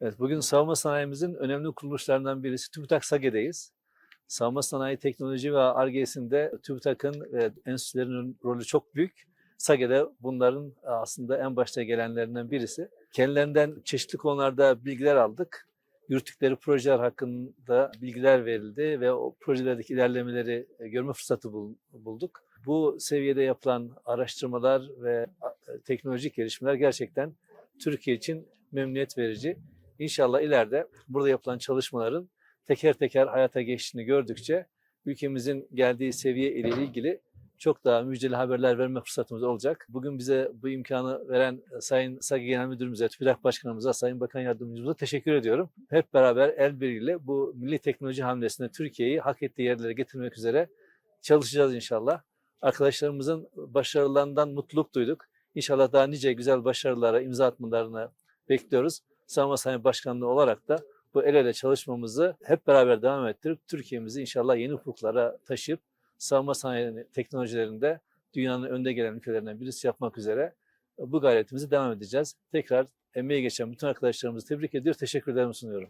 Bugün savunma sanayimizin önemli kuruluşlarından birisi TÜBİTAK SAGE'deyiz. Savunma sanayi teknoloji ve ARGE'sinde TÜBİTAK'ın ve enstitülerin rolü çok büyük. SAGE'de bunların aslında en başta gelenlerinden birisi. Kendilerinden çeşitli konularda bilgiler aldık. Yürüttükleri projeler hakkında bilgiler verildi ve o projelerdeki ilerlemeleri e, görme fırsatı bul- bulduk. Bu seviyede yapılan araştırmalar ve e, teknolojik gelişmeler gerçekten Türkiye için memnuniyet verici. İnşallah ileride burada yapılan çalışmaların teker teker hayata geçtiğini gördükçe ülkemizin geldiği seviye ile ilgili çok daha müjdeli haberler verme fırsatımız olacak. Bugün bize bu imkanı veren e, Sayın SAGİ Genel Müdürümüze, TÜBİTAK Başkanımıza, Sayın Bakan Yardımcımıza teşekkür ediyorum. Hep beraber el birliğiyle bu milli teknoloji hamlesinde Türkiye'yi hak ettiği yerlere getirmek üzere çalışacağız inşallah. Arkadaşlarımızın başarılarından mutluluk duyduk. İnşallah daha nice güzel başarılara imza atmalarını bekliyoruz. Savunma Sanayi Başkanlığı olarak da bu el ele çalışmamızı hep beraber devam ettirip Türkiye'mizi inşallah yeni ufuklara taşıyıp savunma sanayi teknolojilerinde dünyanın önde gelen ülkelerinden birisi yapmak üzere bu gayretimizi devam edeceğiz. Tekrar emeği geçen bütün arkadaşlarımızı tebrik ediyor, teşekkürlerimi sunuyorum.